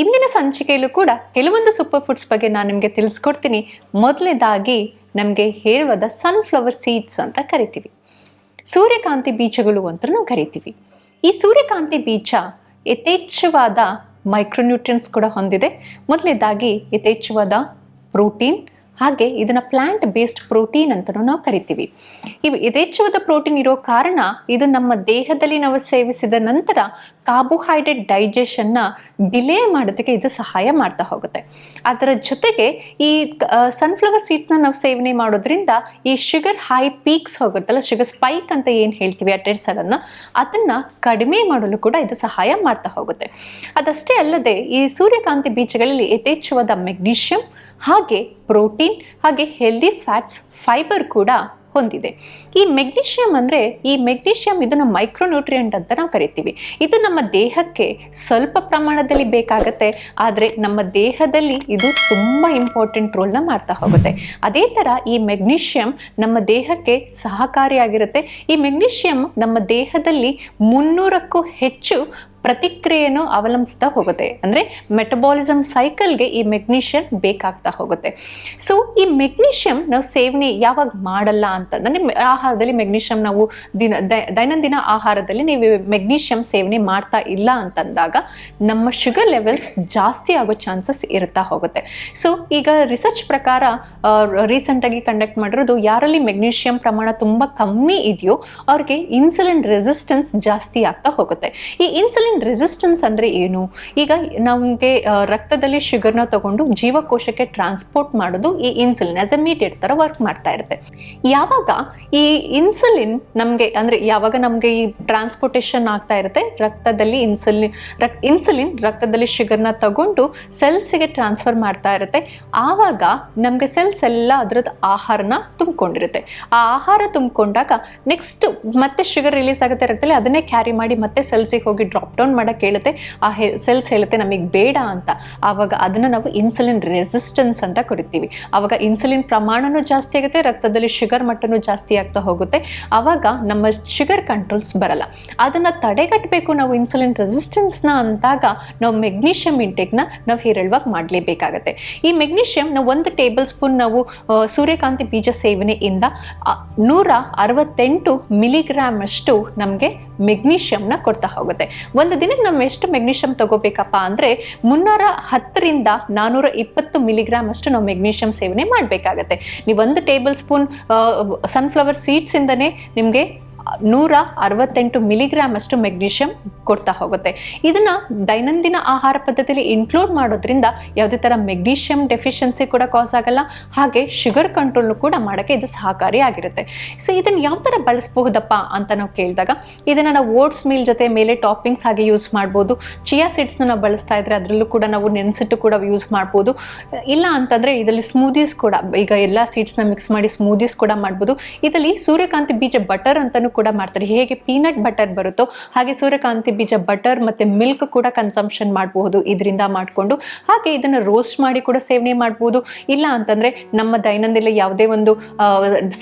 ಇಂದಿನ ಸಂಚಿಕೆಯಲ್ಲೂ ಕೂಡ ಕೆಲವೊಂದು ಸೂಪರ್ ಫುಡ್ಸ್ ಬಗ್ಗೆ ನಾನು ನಿಮಗೆ ತಿಳಿಸ್ಕೊಡ್ತೀನಿ. ಮೊದಲನೇದಾಗಿ ನಮಗೆ ಹೇಳುವುದ ಸನ್ಫ್ಲವರ್ ಸೀಡ್ಸ್ ಅಂತ ಕರಿತೀವಿ. ಸೂರ್ಯಕಾಂತಿ ಬೀಜಗಳು ಅಂತ ನಾವು ಕರಿತೀವಿ. ಈ ಸೂರ್ಯಕಾಂತಿ ಬೀಜ ಯಥೇಚ್ಛವಾದ ಮೈಕ್ರೋನ್ಯೂಟ್ರಿಯನ್ಸ್ ಕೂಡ ಹೊಂದಿದೆ. ಮೊದಲನೇದಾಗಿ ಯಥೇಚ್ಛವಾದ ಪ್ರೋಟೀನ್ ಹಾಗೆ ಇದನ್ನ ಪ್ಲಾಂಟ್ ಬೇಸ್ಡ್ ಪ್ರೋಟೀನ್ ಅಂತಲೂ ನಾವು ಕರಿತೀವಿ. ಇವು ಯಥೇಚ್ಛವಾದ ಪ್ರೋಟೀನ್ ಇರೋ ಕಾರಣ ಇದು ನಮ್ಮ ದೇಹದಲ್ಲಿ ನಾವು ಸೇವಿಸಿದ ನಂತರ ಕಾರ್ಬೋಹೈಡ್ರೇಟ್ ಡೈಜೆಷನ್ನ ಡಿಲೇ ಮಾಡೋದಕ್ಕೆ ಇದು ಸಹಾಯ ಮಾಡ್ತಾ ಹೋಗುತ್ತೆ. ಅದರ ಜೊತೆಗೆ ಈ ಸನ್ಫ್ಲವರ್ ಸೀಡ್ಸ್ನ ನಾವು ಸೇವನೆ ಮಾಡೋದ್ರಿಂದ ಈ ಶುಗರ್ ಹೈ ಪೀಕ್ಸ್ ಹೋಗುತ್ತಲ್ಲ ಶುಗರ್ ಸ್ಪೈಕ್ ಅಂತ ಏನು ಹೇಳ್ತೀವಿ ಅಟೆಡ್ ಸಡನ್ನ ಅದನ್ನ ಕಡಿಮೆ ಮಾಡಲು ಕೂಡ ಇದು ಸಹಾಯ ಮಾಡ್ತಾ ಹೋಗುತ್ತೆ. ಅದಷ್ಟೇ ಅಲ್ಲದೆ ಈ ಸೂರ್ಯಕಾಂತಿ ಬೀಜಗಳಲ್ಲಿ ಯಥೇಚ್ಛವಾದ ಮೆಗ್ನೀಷಿಯಂ ಹಾಗೆ ಪ್ರೋಟೀನ್, ಹಾಗೆ ಹೆಲ್ದಿ ಫ್ಯಾಟ್ಸ್ ಫೈಬರ್ ಕೂಡ ಹೊಂದಿದೆ. ಈ ಮೆಗ್ನೀಷಿಯಂ ಅಂದರೆ, ಈ ಮೆಗ್ನೀಷಿಯಂ ಇದನ್ನು ಮೈಕ್ರೋನ್ಯೂಟ್ರಿಯೆಂಟ್ ಅಂತ ನಾವು ಕರಿತೀವಿ. ಇದು ನಮ್ಮ ದೇಹಕ್ಕೆ ಸ್ವಲ್ಪ ಪ್ರಮಾಣದಲ್ಲಿ ಬೇಕಾಗತ್ತೆ, ಆದರೆ ನಮ್ಮ ದೇಹದಲ್ಲಿ ಇದು ತುಂಬ ಇಂಪಾರ್ಟೆಂಟ್ ರೋಲ್ನ ಮಾಡ್ತಾ ಹೋಗುತ್ತೆ. ಅದೇ ಥರ ಈ ಮೆಗ್ನೀಷಿಯಂ ನಮ್ಮ ದೇಹಕ್ಕೆ ಸಹಕಾರಿಯಾಗಿರುತ್ತೆ. ಈ ಮೆಗ್ನೀಷಿಯಂ ನಮ್ಮ ದೇಹದಲ್ಲಿ ಮುನ್ನೂರಕ್ಕೂ ಹೆಚ್ಚು ಪ್ರತಿಕ್ರಿಯೆಯನ್ನು ಅವಲಂಬಿಸ್ತಾ ಹೋಗುತ್ತೆ. ಅಂದರೆ ಮೆಟಬಾಲಿಸಮ್ ಸೈಕಲ್ಗೆ ಈ ಮೆಗ್ನೀಷಿಯಂ ಬೇಕಾಗ್ತಾ ಹೋಗುತ್ತೆ. ಸೊ ಈ ಮೆಗ್ನೀಷಿಯಂ ನಾವು ಸೇವನೆ ಯಾವಾಗ ಮಾಡಲ್ಲ ಅಂತಂದ್ರೆ, ಅಂದರೆ ಆಹಾರದಲ್ಲಿ ಮೆಗ್ನೀಷಿಯಂ ನಾವು ದಿನ ದೈನಂದಿನ ಆಹಾರದಲ್ಲಿ ನೀವು ಮೆಗ್ನೀಷಿಯಂ ಸೇವನೆ ಮಾಡ್ತಾ ಇಲ್ಲ ಅಂತಂದಾಗ ನಮ್ಮ ಶುಗರ್ ಲೆವೆಲ್ಸ್ ಜಾಸ್ತಿ ಆಗೋ ಚಾನ್ಸಸ್ ಇರ್ತಾ ಹೋಗುತ್ತೆ. ಸೊ ಈಗ ರಿಸರ್ಚ್ ಪ್ರಕಾರ ರೀಸೆಂಟಾಗಿ ಕಂಡಕ್ಟ್ ಮಾಡಿರೋದು ಯಾರಲ್ಲಿ ಮೆಗ್ನೀಷಿಯಂ ಪ್ರಮಾಣ ತುಂಬ ಕಮ್ಮಿ ಇದೆಯೋ ಅವ್ರಿಗೆ ಇನ್ಸುಲಿನ್ ರೆಸಿಸ್ಟೆನ್ಸ್ ಜಾಸ್ತಿ ಆಗ್ತಾ ಹೋಗುತ್ತೆ. ಈ ಇನ್ಸುಲಿನ್ ರೆಸಿಸ್ಟೆನ್ಸ್ ಅಂದರೆ ಏನು? ಈಗ ನಮಗೆ ರಕ್ತದಲ್ಲಿ ಶುಗರ್ನ ತಗೊಂಡು ಜೀವಕೋಶಕ್ಕೆ ಟ್ರಾನ್ಸ್ಪೋರ್ಟ್ ಮಾಡೋದು ಈ ಇನ್ಸುಲಿನ್ ಆಸ್ ಎ ಮೀಡಿಯೇಟ್ ಥರ ವರ್ಕ್ ಮಾಡ್ತಾ ಇರುತ್ತೆ. ಯಾವಾಗ ಈ ಇನ್ಸುಲಿನ್ ನಮಗೆ, ಅಂದರೆ ಯಾವಾಗ ನಮಗೆ ಈ ಟ್ರಾನ್ಸ್ಪೋರ್ಟೇಷನ್ ಆಗ್ತಾ ಇರುತ್ತೆ? ರಕ್ತದಲ್ಲಿ ಇನ್ಸುಲಿನ್ ರಕ್ ಇನ್ಸುಲಿನ್ ರಕ್ತದಲ್ಲಿ ಶುಗರ್ನ ತಗೊಂಡು ಸೆಲ್ಸಿಗೆ ಟ್ರಾನ್ಸ್ಫರ್ ಮಾಡ್ತಾ ಇರುತ್ತೆ. ಆವಾಗ ನಮಗೆ ಸೆಲ್ಸ್ ಎಲ್ಲ ಅದರದ್ದು ಆಹಾರನ ತುಂಬಿಕೊಂಡಿರುತ್ತೆ. ಆ ಆಹಾರ ತುಂಬಿಕೊಂಡಾಗ ನೆಕ್ಸ್ಟ್ ಮತ್ತೆ ಶುಗರ್ ರಿಲೀಸ್ ಆಗುತ್ತೆ ರಕ್ತದಲ್ಲಿ, ಅದನ್ನೇ ಕ್ಯಾರಿ ಮಾಡಿ ಮತ್ತೆ ಸೆಲ್ಸಿಗೆ ಹೋಗಿ ಡ್ರಾಪ್ ಡೌನ್ ಮಾಡೋಕೆ ಹೇಳುತ್ತೆ, ಆ ಸೆಲ್ಸ್ ಹೇಳುತ್ತೆ ನಮಗೆ ಬೇಡ ಅಂತ. ಆವಾಗ ಅದನ್ನು ನಾವು ಇನ್ಸುಲಿನ್ ರೆಸಿಸ್ಟೆನ್ಸ್ ಅಂತ ಕರಿತೀವಿ. ಆವಾಗ ಇನ್ಸುಲಿನ್ ಪ್ರಮಾಣವೂ ಜಾಸ್ತಿ ಆಗುತ್ತೆ, ರಕ್ತದಲ್ಲಿ ಶುಗರ್ ಮಟ್ಟನೂ ಜಾಸ್ತಿ ಆಗ್ತಾ ಹೋಗುತ್ತೆ. ಆವಾಗ ನಮ್ಮ ಶುಗರ್ ಕಂಟ್ರೋಲ್ಸ್ ಬರಲ್ಲ. ಅದನ್ನು ತಡೆಗಟ್ಟಬೇಕು ನಾವು ಇನ್ಸುಲಿನ್ ರೆಸಿಸ್ಟೆನ್ಸ್ನ ಅಂದಾಗ ನಾವು ಮೆಗ್ನೀಷಿಯಂ ಇಂಟೇಕ್ನ ನಾವು ಹೇರಳವಾಗಿ ಮಾಡಲೇಬೇಕಾಗತ್ತೆ. ಈ ಮೆಗ್ನೀಷಿಯಂ ನಾವು ಒಂದು ಟೇಬಲ್ ಸ್ಪೂನ್ ನಾವು ಸೂರ್ಯಕಾಂತಿ ಬೀಜ ಸೇವನೆಯಿಂದ ನೂರ ಅರವತ್ತೆಂಟು ಮಿಲಿಗ್ರಾಮ್ ಅಷ್ಟು ನಮಗೆ ಮೆಗ್ನೀಷಿಯಂನ ಕೊಡ್ತಾ ಹೋಗುತ್ತೆ. ಒಂದು ದಿನಕ್ಕೆ ನಾವು ಎಷ್ಟು ಮೆಗ್ನೀಷಿಯಂ ತಗೋಬೇಕಪ್ಪ ಅಂದರೆ ಮುನ್ನೂರ ಹತ್ತರಿಂದ ನಾನ್ನೂರ ಇಪ್ಪತ್ತು ಮಿಲಿಗ್ರಾಮ್ ಅಷ್ಟು ನಾವು ಮೆಗ್ನೀಷಿಯಂ ಸೇವನೆ ಮಾಡಬೇಕಾಗತ್ತೆ. ನೀವು ಒಂದು ಟೇಬಲ್ ಸ್ಪೂನ್ ಸನ್ಫ್ಲವರ್ ಸೀಡ್ಸಿಂದನೇ ನಿಮಗೆ ನೂರ ಅರವತ್ತೆಂಟು ಮಿಲಿಗ್ರಾಮ್ ಅಷ್ಟು ಮೆಗ್ನೀಷಿಯಂ ಕೊಡ್ತಾ ಹೋಗುತ್ತೆ. ಇದನ್ನ ದೈನಂದಿನ ಆಹಾರ ಪದ್ಧತಿಯಲ್ಲಿ ಇನ್ಕ್ಲೂಡ್ ಮಾಡೋದ್ರಿಂದ ಯಾವುದೇ ಥರ ಮೆಗ್ನೀಷಿಯಂ ಡೆಫಿಷಿಯನ್ಸಿ ಕೂಡ ಕಾಸ್ ಆಗಲ್ಲ. ಹಾಗೆ ಶುಗರ್ ಕಂಟ್ರೋಲ್ ಕೂಡ ಮಾಡೋಕ್ಕೆ ಇದು ಸಹಕಾರಿಯಾಗಿರುತ್ತೆ ಸೊ ಇದನ್ನು ಯಾವ ಥರ ಬಳಸಬಹುದಪ್ಪ ಅಂತ ನಾವು ಕೇಳಿದಾಗ, ಇದನ್ನು ನಾವು ಓಟ್ಸ್ ಮೀಲ್ ಜೊತೆ ಮೇಲೆ ಟಾಪಿಂಗ್ಸ್ ಹಾಗೆ ಯೂಸ್ ಮಾಡ್ಬೋದು. ಚಿಯಾ ಸೀಡ್ಸ್ನ ನಾವು ಬಳಸ್ತಾ ಇದ್ರೆ ಅದರಲ್ಲೂ ಕೂಡ ನಾವು ನೆನೆಸಿಟ್ಟು ಕೂಡ ಯೂಸ್ ಮಾಡ್ಬೋದು. ಇಲ್ಲ ಅಂತಂದರೆ ಇದರಲ್ಲಿ ಸ್ಮೂದೀಸ್ ಕೂಡ, ಈಗ ಎಲ್ಲ ಸೀಡ್ಸ್ನ ಮಿಕ್ಸ್ ಮಾಡಿ ಸ್ಮೂದೀಸ್ ಕೂಡ ಮಾಡ್ಬೋದು. ಇದರಲ್ಲಿ ಸೂರ್ಯಕಾಂತಿ ಬೀಜ ಬಟರ್ ಅಂತಲೂ ಕೂಡ ಮಾಡ್ತಾರೆ. ಹೇಗೆ ಪೀನಟ್ ಬಟರ್ ಬರುತ್ತೋ ಹಾಗೆ ಸೂರ್ಯಕಾಂತಿ ಬೀಜ ಬಟರ್ ಮತ್ತೆ ಮಿಲ್ಕ್ ಕೂಡ ಕನ್ಸಂಪ್ಷನ್ ಮಾಡಬಹುದು ಇದರಿಂದ ಮಾಡಿಕೊಂಡು. ಹಾಗೆ ಇದನ್ನು ರೋಸ್ಟ್ ಮಾಡಿ ಕೂಡ ಸೇವನೆ ಮಾಡ್ಬೋದು. ಇಲ್ಲ ಅಂತಂದ್ರೆ ನಮ್ಮ ದೈನಂದಿನ ಯಾವುದೇ ಒಂದು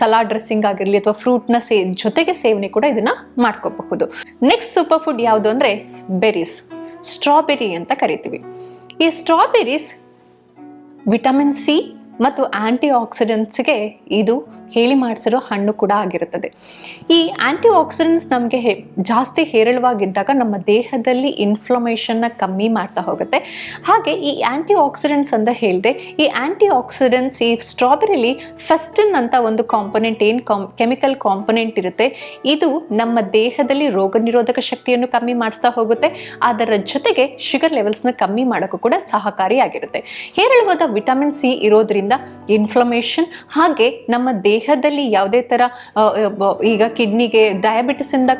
ಸಲಾಡ್ ಡ್ರೆಸ್ಸಿಂಗ್ ಆಗಿರಲಿ ಅಥವಾ ಫ್ರೂಟ್ನ ಸೇ, ಜೊತೆಗೆ ಸೇವನೆ ಕೂಡ ಇದನ್ನ ಮಾಡ್ಕೋಬಹುದು. ನೆಕ್ಸ್ಟ್ ಸೂಪರ್ ಫುಡ್ ಯಾವುದು ಅಂದ್ರೆ ಬೆರೀಸ್ ಸ್ಟ್ರಾಬೆರಿ ಅಂತ ಕರಿತೀವಿ. ಈ ಸ್ಟ್ರಾಬೆರೀಸ್ ವಿಟಮಿನ್ ಸಿ ಮತ್ತು ಆಂಟಿ ಆಕ್ಸಿಡೆಂಟ್ಸ್ಗೆ ಇದು ಹೇಳಿ ಮಾಡಿಸಿರೋ ಹಣ್ಣು ಕೂಡ ಆಗಿರುತ್ತದೆ. ಈ ಆಂಟಿ ಆಕ್ಸಿಡೆಂಟ್ಸ್ ನಮಗೆ ಜಾಸ್ತಿ ಹೇರಳವಾಗಿದ್ದಾಗ ನಮ್ಮ ದೇಹದಲ್ಲಿ ಇನ್ಫ್ಲಮೇಷನ್ನ ಕಮ್ಮಿ ಮಾಡ್ತಾ ಹೋಗುತ್ತೆ. ಹಾಗೆ ಈ ಆಂಟಿ ಆಕ್ಸಿಡೆಂಟ್ಸ್ ಅಂತ ಹೇಳಿದೆ, ಈ ಆಂಟಿ ಆಕ್ಸಿಡೆಂಟ್ಸ್ ಈ ಸ್ಟ್ರಾಬೆರಿಲಿ ಫೆಸ್ಟಿನ್ ಅಂತ ಒಂದು ಕಾಂಪೊನೆಂಟ್ ಏನು ಕಾಂ ಕೆಮಿಕಲ್ ಕಾಂಪೊನೆಂಟ್ ಇರುತ್ತೆ, ಇದು ನಮ್ಮ ದೇಹದಲ್ಲಿ ರೋಗ ನಿರೋಧಕ ಶಕ್ತಿಯನ್ನು ಕಮ್ಮಿ ಮಾಡಿಸ್ತಾ ಹೋಗುತ್ತೆ, ಅದರ ಜೊತೆಗೆ ಶುಗರ್ ಲೆವೆಲ್ಸ್ನ ಕಮ್ಮಿ ಮಾಡೋಕ್ಕೂ ಕೂಡ ಸಹಕಾರಿಯಾಗಿರುತ್ತೆ. ಹೇರಳವಾದ ವಿಟಮಿನ್ ಸಿ ಇರೋದ್ರಿಂದ ಇನ್ಫ್ಲಮೇಷನ್ ಹಾಗೆ ನಮ್ಮ ದೇಹದಲ್ಲಿ ಯಾವುದೇ ಥರ ಈಗ ಕಿಡ್ನಿಗೆ ಡಯಾಬಿಟಿಸಿಂದ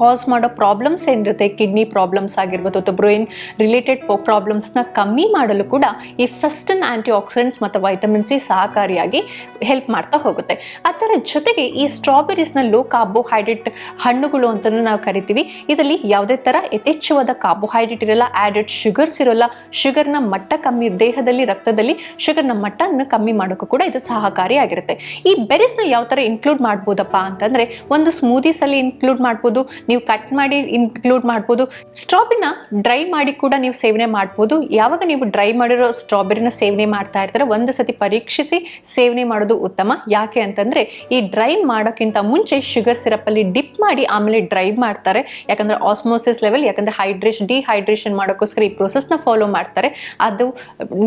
ಕಾಸ್ ಮಾಡೋ ಪ್ರಾಬ್ಲಮ್ಸ್ ಏನಿರುತ್ತೆ? ಕಿಡ್ನಿ ಪ್ರಾಬ್ಲಮ್ಸ್ ಆಗಿರ್ಬೋದು ಅಥವಾ ಬ್ರೈನ್ ರಿಲೇಟೆಡ್ ಪ್ರಾಬ್ಲಮ್ಸ್ನ ಕಮ್ಮಿ ಮಾಡಲು ಕೂಡ ಈ ಫಸ್ಟನ್ ಆ್ಯಂಟಿ ಆಕ್ಸಿಡೆಂಟ್ಸ್ ಮತ್ತು ವೈಟಮಿನ್ ಸಿ ಸಹಕಾರಿಯಾಗಿ ಹೆಲ್ಪ್ ಮಾಡ್ತಾ ಹೋಗುತ್ತೆ. ಅದರ ಜೊತೆಗೆ ಈ ಸ್ಟ್ರಾಬೆರೀಸ್ನ ಲೋ ಕಾರ್ಬೋಹೈಡ್ರೇಟ್ ಹಣ್ಣುಗಳು ಅಂತಲೂ ನಾವು ಕರಿತೀವಿ. ಇದರಲ್ಲಿ ಯಾವುದೇ ಥರ ಯಥೇಚ್ಛವಾದ ಕಾರ್ಬೋಹೈಡ್ರೇಟ್ ಇರಲ್ಲ ಆ್ಯಡೆಡ್ ಶುಗರ್ಸ್ ಇರೋಲ್ಲ ಶುಗರ್ನ ಮಟ್ಟ ಕಮ್ಮಿ, ದೇಹದಲ್ಲಿ, ರಕ್ತದಲ್ಲಿ ಶುಗರ್ನ ಮಟ್ಟವನ್ನು ಕಮ್ಮಿ ಮಾಡೋಕ್ಕೂ ಕೂಡ ಇದು ಸಹಕಾರಿಯಾಗಿರುತ್ತೆ. ಈ ಬೆರೀಸ್ ಸ್ಟ್ರಾಬೆರೀಸ್ನ ಯಾವ ಥರ ಇನ್ಕ್ಲೂಡ್ ಮಾಡ್ಬೋದಪ್ಪ ಅಂತಂದರೆ ಒಂದು ಸ್ಮೂದೀಸಲ್ಲಿ ಇನ್ಕ್ಲೂಡ್ ಮಾಡ್ಬೋದು, ನೀವು ಕಟ್ ಮಾಡಿ ಇನ್ಕ್ಲೂಡ್ ಮಾಡ್ಬೋದು ಸ್ಟ್ರಾಬೆರಿನ ಡ್ರೈ ಮಾಡಿ ಕೂಡ ನೀವು ಸೇವನೆ ಮಾಡ್ಬೋದು. ಯಾವಾಗ ನೀವು ಡ್ರೈ ಮಾಡಿರೋ ಸ್ಟ್ರಾಬೆರಿನ ಸೇವನೆ ಮಾಡ್ತಾ ಇರ್ತಾರೆ, ಒಂದು ಸತಿ ಪರೀಕ್ಷಿಸಿ ಸೇವನೆ ಮಾಡೋದು ಉತ್ತಮ. ಯಾಕೆ ಅಂತಂದರೆ ಈ ಡ್ರೈ ಮಾಡೋಕ್ಕಿಂತ ಮುಂಚೆ ಶುಗರ್ ಸಿರಪ್ಪಲ್ಲಿ ಡಿಪ್ ಮಾಡಿ ಆಮೇಲೆ ಡ್ರೈ ಮಾಡ್ತಾರೆ. ಯಾಕಂದರೆ ಆಸ್ಮೋಸಿಸ್ ಲೆವೆಲ್ ಯಾಕಂದರೆ ಹೈಡ್ರೇಷನ್ ಡಿಹೈಡ್ರೇಷನ್ ಮಾಡೋಕ್ಕೋಸ್ಕರ ಈ ಪ್ರೊಸೆಸ್ನ ಫಾಲೋ ಮಾಡ್ತಾರೆ. ಅದು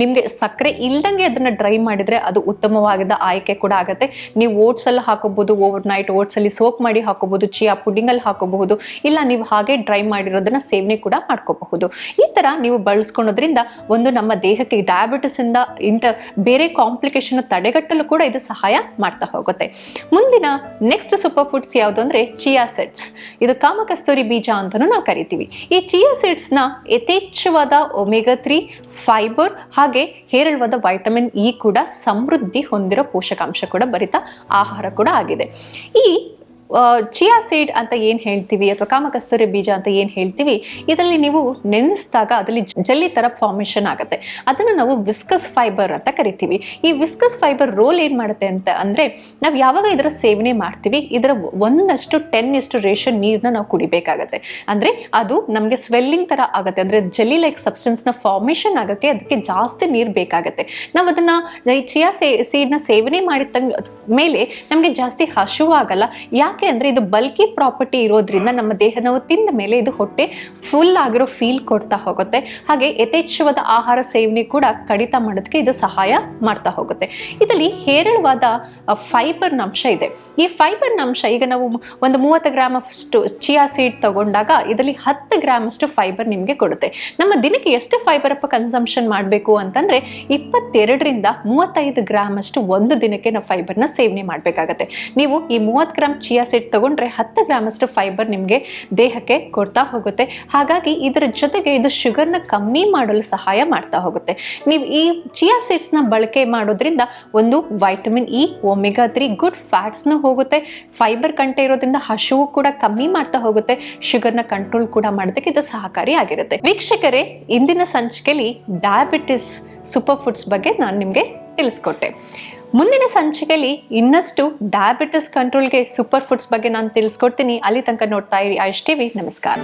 ನಿಮಗೆ ಸಕ್ಕರೆ ಇಲ್ದಂಗೆ ಅದನ್ನು ಡ್ರೈ ಮಾಡಿದರೆ ಅದು ಉತ್ತಮವಾದ ಆಯ್ಕೆ ಕೂಡ ಆಗುತ್ತೆ. ನೀವು ಓಟ್ಸಲ್ಲಿ ಹಾಕೋಬಹುದು ಓವರ್ ನೈಟ್ ಓಟ್ಸಲ್ಲಿ ಸೋಪ್ ಮಾಡಿ ಹಾಕೋಬಹುದು ಚಿಯಾ ಪುಡಿಂಗಲ್ಲಿ ಹಾಕೋಬಹುದು, ಇಲ್ಲ ನೀವು ಹಾಗೆ ಡ್ರೈ ಮಾಡಿರೋದನ್ನ ಸೇವನೆ ಕೂಡ ಮಾಡ್ಕೋಬಹುದು. ಈ ಥರ ನೀವು ಬಳಸ್ಕೊಳೋದ್ರಿಂದ ಒಂದು ನಮ್ಮ ದೇಹಕ್ಕೆ ಡಯಾಬಿಟಿಸ್ ಇಂದ ಇಂಟ ಬೇರೆ ಕಾಂಪ್ಲಿಕೇಶನ್ ತಡೆಗಟ್ಟಲು ಕೂಡ ಇದು ಸಹಾಯ ಮಾಡ್ತಾ ಹೋಗುತ್ತೆ. ಮುಂದಿನ ನೆಕ್ಸ್ಟ್ ಸೂಪರ್ ಫುಡ್ಸ್ ಯಾವುದು ಅಂದ್ರೆ ಚಿಯಾ ಸೆಟ್ಸ್ ಇದು ಕಾಮಕಸ್ತೂರಿ ಬೀಜ ಅಂತಲೂ ನಾವು ಕರಿತೀವಿ. ಈ ಚಿಯಾ ಸೀಡ್ಸ್ನ ಯಥೇಚ್ಛವಾದ ಒಮೆಗಾ ತ್ರೀ ಫೈಬರ್ ಹಾಗೆ ಹೇರಳವಾದ ವೈಟಮಿನ್ ಇ ಕೂಡ ಸಮೃದ್ಧಿ ಹೊಂದಿರೋ ಪೋಷಕಾಂಶ ಕೂಡ ಭರಿತ ಆಹಾರ ಕೂಡ ಆಗಿದೆ. ಈ ಚಿಯಾ ಸೀಡ್ ಅಂತ ಏನು ಹೇಳ್ತೀವಿ ಅಥವಾ ಕಾಮಕಸ್ತೂರಿ ಬೀಜ ಅಂತ ಏನು ಹೇಳ್ತೀವಿ, ಇದರಲ್ಲಿ ನೀವು ನೆನೆಸಿದಾಗ ಅದರಲ್ಲಿ ಜಲ್ಲಿ ಥರ ಫಾರ್ಮೇಷನ್ ಆಗುತ್ತೆ. ಅದನ್ನು ನಾವು ವಿಸ್ಕಸ್ ಫೈಬರ್ ಅಂತ ಕರಿತೀವಿ. ಈ ವಿಸ್ಕಸ್ ಫೈಬರ್ ರೋಲ್ ಏನು ಮಾಡುತ್ತೆ ಅಂತ ಅಂದರೆ, ನಾವು ಯಾವಾಗ ಇದರ ಸೇವನೆ ಮಾಡ್ತೀವಿ, ಇದರ ಒಂದಷ್ಟು ಟೆನ್ ಎಷ್ಟು ರೇಷನ್ ನೀರನ್ನ ನಾವು ಕುಡಿಬೇಕಾಗತ್ತೆ. ಅಂದರೆ ಅದು ನಮಗೆ ಸ್ವೆಲ್ಲಿಂಗ್ ಥರ ಆಗುತ್ತೆ. ಅಂದರೆ ಜಲ್ಲಿ ಲೈಕ್ ಸಬ್ಸ್ಟೆನ್ಸ್ನ ಫಾರ್ಮೇಷನ್ ಆಗೋಕ್ಕೆ ಅದಕ್ಕೆ ಜಾಸ್ತಿ ನೀರು ಬೇಕಾಗತ್ತೆ. ನಾವು ಅದನ್ನು ಚಿಯಾ ಸೇ, ಸೀಡ್ನ ಸೇವನೆ ಮಾಡಿದ ಮೇಲೆ ನಮಗೆ ಜಾಸ್ತಿ ಹಸುವಾಗಲ್ಲ ಯಾಕೆ ಅಂದರೆ ಇದು ಬಲ್ಕಿ ಪ್ರಾಪರ್ಟಿ ಇರೋದ್ರಿಂದ ನಮ್ಮ ದೇಹ ನಾವು ತಿಂದ ಮೇಲೆ ಇದು ಹೊಟ್ಟೆ ಫುಲ್ ಆಗಿರೋ ಫೀಲ್ ಕೊಡ್ತಾ ಹೋಗುತ್ತೆ. ಹಾಗೆ ಯಥೇಚ್ಛವಾದ ಆಹಾರ ಸೇವನೆ ಕೂಡ ಕಡಿತ ಮಾಡೋದಕ್ಕೆ ಇದು ಸಹಾಯ ಮಾಡ್ತಾ ಹೋಗುತ್ತೆ. ಇದರಲ್ಲಿ ಹೇರಳವಾದ ಫೈಬರ್ನ ಅಂಶ ಇದೆ. ಈ ಫೈಬರ್ ಅಂಶ ಈಗ ನಾವು ಒಂದು ಮೂವತ್ತು ಗ್ರಾಮ್ ಅಷ್ಟು ಚಿಯಾ ಸೀಡ್ ತಗೊಂಡಾಗ ಇದರಲ್ಲಿ ಹತ್ತು ಗ್ರಾಮ್ ಅಷ್ಟು ಫೈಬರ್ ನಿಮಗೆ ಕೊಡುತ್ತೆ. ನಮ್ಮ ದಿನಕ್ಕೆ ಎಷ್ಟು ಫೈಬರ್ ಅಪ್ಪ ಕನ್ಸಂಪ್ಷನ್ ಮಾಡಬೇಕು ಅಂತಂದ್ರೆ ಇಪ್ಪತ್ತೆರಡರಿಂದ ಮೂವತ್ತೈದು ಗ್ರಾಮ್ ಅಷ್ಟು ಒಂದು ದಿನಕ್ಕೆ ನಾವು ಫೈಬರ್ನ ಸೇವನೆ ಮಾಡಬೇಕಾಗತ್ತೆ. ನೀವು ಈ ಮೂವತ್ತು ಗ್ರಾಮ್ ಚಿಯಾ ಸೀಡ್ ತಗೊಂಡ್ರೆ ಹತ್ತು ಗ್ರಾಮಷ್ಟು ಫೈಬರ್ ನಿಮಗೆ ದೇಹಕ್ಕೆ ಕೊಡ್ತಾ ಹೋಗುತ್ತೆ. ಹಾಗಾಗಿ ಇದರ ಜೊತೆಗೆ ಇದು ಶುಗರ್ನ ಕಮ್ಮಿ ಮಾಡಲು ಸಹಾಯ ಮಾಡ್ತಾ ಹೋಗುತ್ತೆ. ನೀವು ಈ ಚಿಯಾ ಸೀಡ್ಸ್ನ ಬಳಕೆ ಮಾಡೋದ್ರಿಂದ ಒಂದು vitamin E omega three good ಫ್ಯಾಟ್ಸ್ನು ಹೋಗುತ್ತೆ. ಫೈಬರ್ ಕಂಟೆ ಇರೋದ್ರಿಂದ ಹಸುವು ಕೂಡ ಕಮ್ಮಿ ಮಾಡ್ತಾ ಹೋಗುತ್ತೆ. ಶುಗರ್ನ ಕಂಟ್ರೋಲ್ ಕೂಡ ಮಾಡೋದಕ್ಕೆ ಇದು ಸಹಕಾರಿ ಆಗಿರುತ್ತೆ. ವೀಕ್ಷಕರೇ, ಇಂದಿನ ಸಂಚಿಕೆಯಲ್ಲಿ ಡಯಾಬಿಟಿಸ್ ಸೂಪರ್ ಫುಡ್ಸ್ ಬಗ್ಗೆ ನಾನು ನಿಮಗೆ ತಿಳಿಸ್ಕೊಟ್ಟೆ. ಮುಂದಿನ ಸಂಚಿಕೆಯಲ್ಲಿ ಇನ್ನಷ್ಟು ಡಯಾಬಿಟಿಸ್ ಕಂಟ್ರೋಲ್ಗೆ ಸೂಪರ್ ಫುಡ್ಸ್ ಬಗ್ಗೆ ನಾನು ತಿಳಿಸ್ಕೊಡ್ತೀನಿ. ಅಲ್ಲಿ ತನಕ ನೋಡ್ತಾ ಇರಿ ಐಶ್ ಟಿವಿ ನಮಸ್ಕಾರ.